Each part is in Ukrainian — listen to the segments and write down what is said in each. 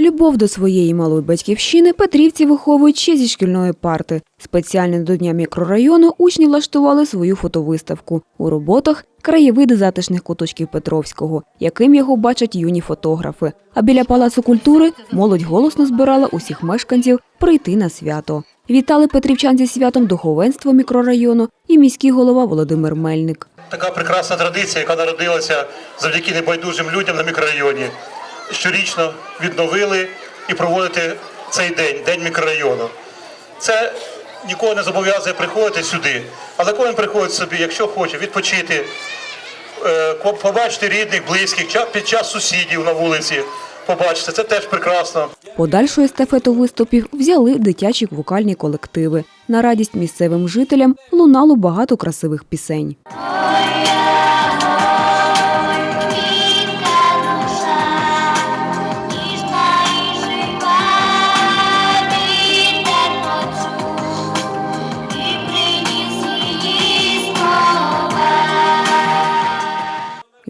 Любов до своєї малої батьківщини петрівці виховують ще зі шкільної парти. Спеціально до Дня мікрорайону учні влаштували свою фотовиставку. У роботах краєвиди затишних куточків Петровського, яким його бачать юні фотографи. А біля Палацу культури молодь голосно збирала усіх мешканців прийти на свято. Вітали петрівчан зі святом духовенство мікрорайону і міський голова Володимир Мельник. Така прекрасна традиція, яка народилася завдяки небайдужим людям на мікрорайоні. Щорічно відновили і проводити цей день, день мікрорайону. Це нікого не зобов'язує приходити сюди, але кожен приходить собі, якщо хоче, відпочити, е, побачити рідних, близьких, під час сусідів на вулиці. Побачити, це теж прекрасно. Подальшу естафету виступів взяли дитячі вокальні колективи. На радість місцевим жителям лунало багато красивих пісень.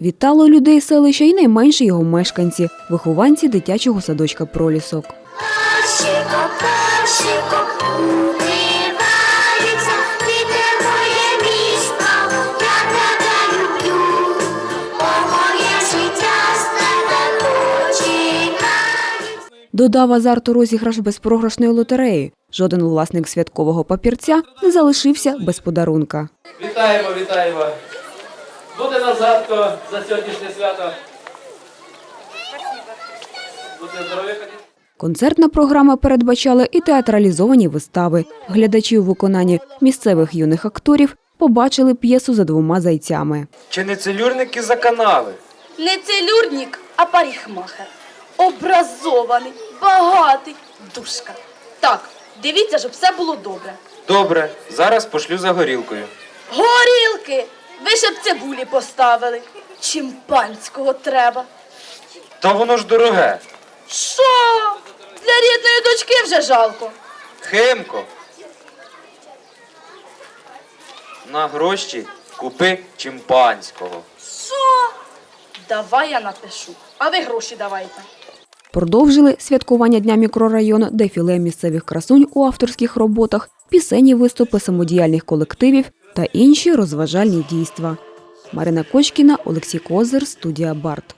Вітало людей селища й найменші його мешканці, вихованці дитячого садочка пролісок. Тебе починає. Додав азарту розіграш безпрограшної лотереї. Жоден власник святкового папірця не залишився без подарунка. Вітаємо, вітаємо. Буде назадко за сьогоднішнє свято. Будьте здорові. Концертна програма передбачала і театралізовані вистави. Глядачі у виконанні місцевих юних акторів побачили п'єсу за двома зайцями. Чи не целюрники за канави? Не целюрник, а парикмахер. Образований, багатий, душка. Так, дивіться, щоб все було добре. Добре, зараз пошлю за горілкою. Горілки! Ви ще б цибулі поставили. Чимпанського треба. Та воно ж дороге. Що? Для рідної дочки вже жалко. Химко. На гроші купи чимпанського. Що? Давай я напишу. А ви гроші давайте. Продовжили святкування Дня мікрорайону дефіле місцевих красунь у авторських роботах, пісенні виступи самодіяльних колективів та інші розважальні дійства. Марина Кочкіна, Олексій Козир, студія Барт.